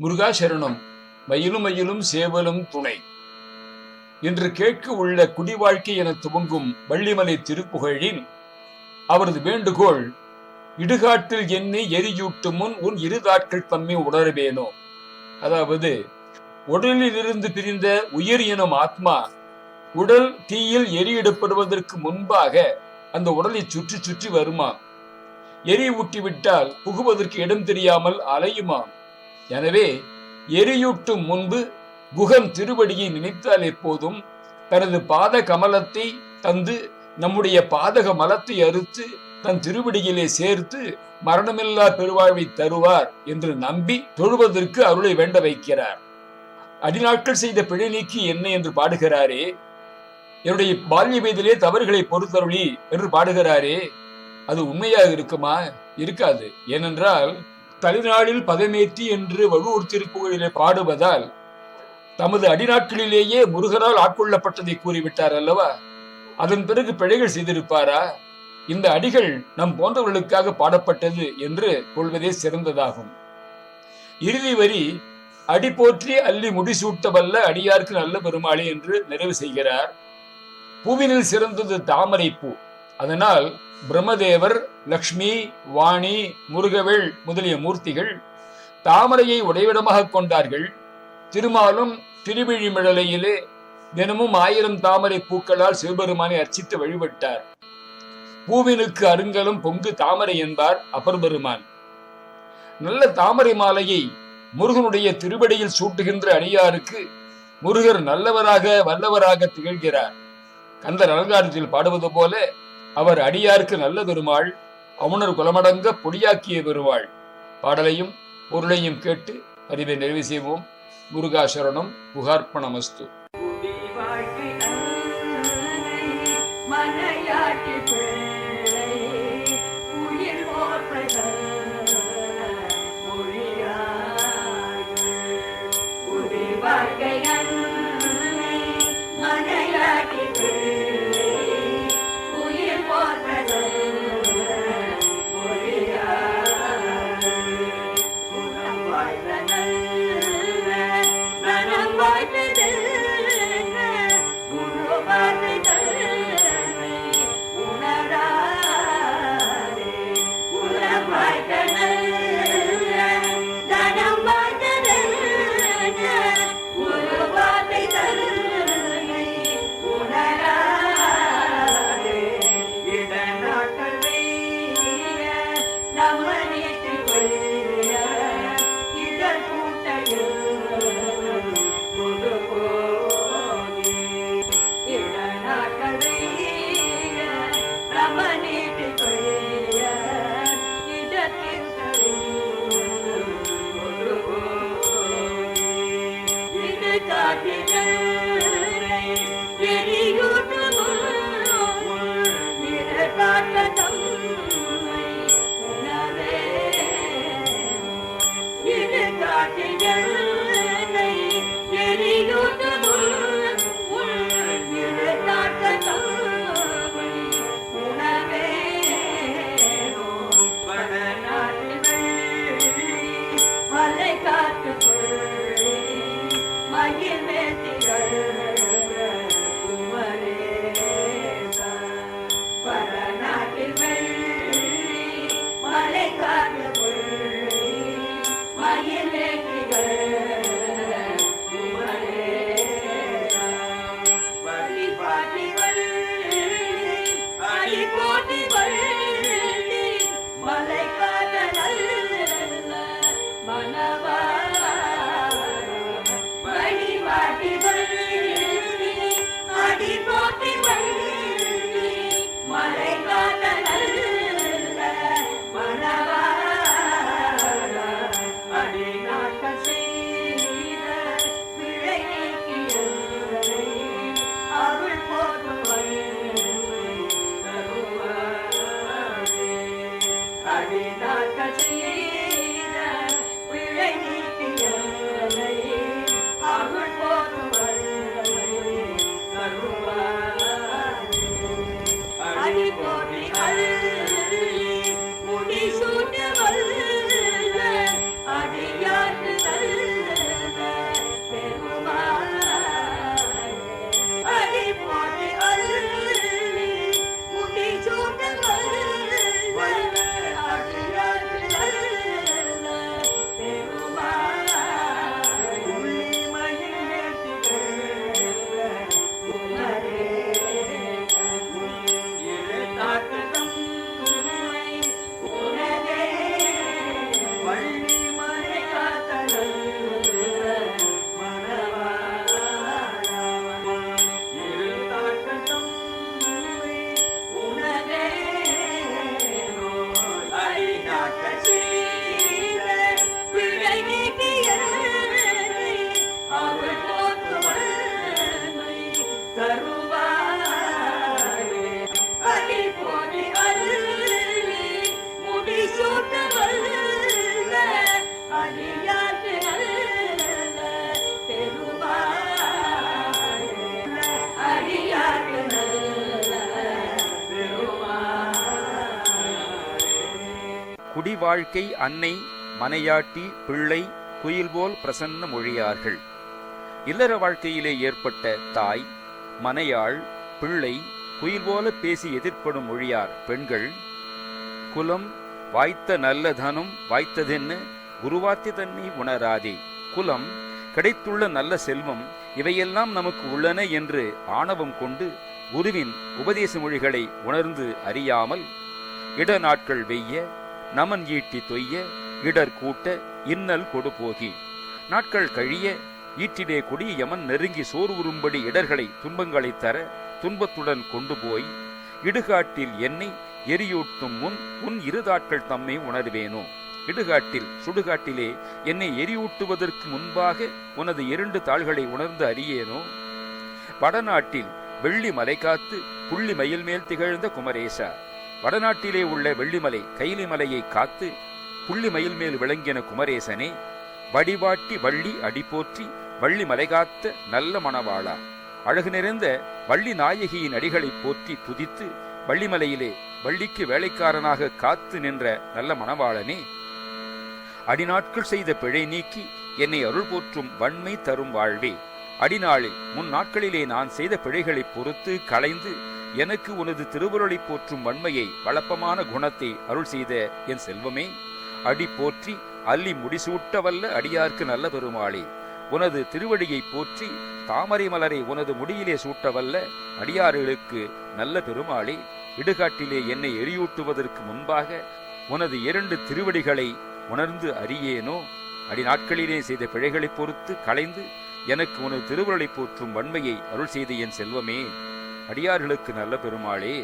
முருகாசரணம் மயிலும் மயிலும் சேவலும் துணை. என்று கேட்க உள்ள குடிவாழ்க்கை என துவங்கும் வள்ளிமலை திருப்புகழின் அவரது வேண்டுகோள் இடுகாட்டில் எண்ணி எரியூட்டு முன் உன் இருதாட்கள் தம்மை உணரவேனோ? அதாவது உடலில் இருந்து பிரிந்த உயிர் எனும் ஆத்மா உடல் தீயில் எரியிடப்படுவதற்கு முன்பாக அந்த உடலை சுற்றி சுற்றி வருமா? எரி ஊட்டிவிட்டால் புகுவதற்கு இடம் தெரியாமல் அலையுமாம் எனவே எரியூட்டும் முன்பு குகம் திருவடியை நினைத்தால் எப்போதும் தனது பாத கமலத்தை தந்து நம்முடைய பாதக மலத்தை அறுத்து தன் திருவடியிலே சேர்த்து மரணமில்லா பெருவாழ்வை தருவார் என்று நம்பி தொழுவதற்கு அருளை வேண்ட வைக்கிறார். அடிநாட்கள் செய்த பிழை நீக்கி என்ன என்று பாடுகிறாரே? என்னுடைய பால்ய வயதிலே தவறுகளை பொறுத்தருளி என்று பாடுகிறாரே. அது உண்மையாக இருக்குமா? இருக்காது. ஏனென்றால் தனிநாளில் பதமேற்றி என்று வழுவூர் திருப்புகளிலே பாடுவதால் தமது அடிநாட்களிலேயே முருகனால் ஆட்கொள்ளப்பட்டதை கூறிவிட்டார் அல்லவா? அதன் பிறகு பிழைகள் செய்திருப்பாரா? இந்த அடிகள் நம் போன்றவர்களுக்காக பாடப்பட்டது என்று கொள்வதே சிறந்ததாகும். இறுதி வரி அடி போற்றி அள்ளி முடிசூட்ட வல்ல அடியார்க்கு நல்ல பெருமாளே என்று நிறைவு செய்கிறார். பூவினில் சிறந்தது தாமரை பூ அதனால் பிரம்மதேவர் லக்ஷ்மி வாணி முருகவேள் முதலிய மூர்த்திகள் தாமரையை உடைவிடமாக கொண்டார்கள். திருமாலும் திருவிழிமிழலையிலே தினமும் ஆயிரம் தாமரை பூக்களால் சிவபெருமானை அர்ச்சித்து வழிபட்டார். பூவினுக்கு அருங்கலும் பொங்கு தாமரை என்பார் அபர்பெருமான் நல்ல தாமரை மாலையை முருகனுடைய திருவடியில் சூட்டுகின்ற அடியாருக்கு முருகர் நல்லவராக வல்லவராக திகழ்கிறார். கந்தர் அலங்காரத்தில் பாடுவது போல அவர் அடியாருக்கு நல்ல பெருமாள் அவுணர் குலமடங்க பொடியாக்கிய பெருமாள். பாடலையும் பொருளையும் கேட்டு பதிவை நிறைவு செய்வோம். முருகாசரணம் புகார்ப்பணமஸ்து. வாழ்க்கை அன்னை மனையாட்டி பிள்ளை குயில் போல் பிரசன்ன மொழியார்கள். இல்லற வாழ்க்கையிலே ஏற்பட்ட தாய் மனையாள் பிள்ளை குயில் போல பேசி எதிர்ப்படும் மொழியார் பெண்கள் குலம் வாய்த்த நல்ல தனம் வாய்த்ததென்ன உருவாத்தி தன்னை உணராதே. குலம் கிடைத்துள்ள நல்ல செல்வம் இவையெல்லாம் நமக்கு உள்ளன என்று ஆணவம் கொண்டு குருவின் உபதேச மொழிகளை உணர்ந்து அறியாமல் இட நாட்கள் வெய்ய நமன் ஈட்டி தொய்ய இடர் கூட்ட இன்னல் கொடு போகி. நாட்கள் கழிய ஈட்டிலே கொடிய யமன் நெருங்கி சோறு உறும்படி இடர்களை துன்பங்களை தர துன்பத்துடன் கொண்டு போய் இடுகாட்டில் என்னை எரியூட்டும் முன் உன் இருதாட்கள் தம்மை உணர்வேனோ? இடுகாட்டில் சுடுகாட்டிலே என்னை எரியூட்டுவதற்கு முன்பாக உனது இரண்டு தாள்களை உணர்ந்து அறியேனோ? வடநாட்டில் வெள்ளி மலை காத்து புள்ளி மயில் மேல் திகழ்ந்த குமரேசா. வடநாட்டிலே உள்ள வெள்ளிமலை கைலி மலையை காத்து புள்ளி மயில் மேல் விளங்கின குமரேசனே வடிவாட்டி வள்ளி அடி போற்றி வள்ளி மலை காத்த நல்ல மணவாளா. அழகு நிறைந்த வள்ளி நாயகியின் அடிகளை போற்றி துதித்து வள்ளிமலையிலே வள்ளிக்கு வேலைக்காரனாக காத்து நின்ற நல்ல மணவாளனே அடிநாட்கள் செய்த பிழை நீக்கி என்னை அருள் போற்றும் வன்மை தரும் வாழ்வே. அடிநாளில் முன் நாட்களிலே நான் செய்த பிழைகளை பொறுத்து களைந்து எனக்கு உனது திருவுருளை போற்றும் வன்மையை வளப்பமான குணத்தை அருள் செய்த என் செல்வமே அடி போற்றி அல்லி முடிசூட்ட வல்ல அடியார்க்கு நல்ல பெருமாளே. உனது திருவடியை போற்றி தாமரை மலரை உனது முடியிலே சூட்ட வல்ல அடியார்களுக்கு நல்ல பெருமாளே. இடுகாட்டிலே என்னை எரியூட்டுவதற்கு முன்பாக உனது இரண்டு திருவடிகளை உணர்ந்து அறியேனோ? அடிநாட்களிலே செய்த பிழைகளைப் பொறுத்து களைந்து எனக்கு உனது திருவுருளை போற்றும் வன்மையை அருள் செய்த என் செல்வமே. அடியார்களுக்கு நல்ல பெருமாளே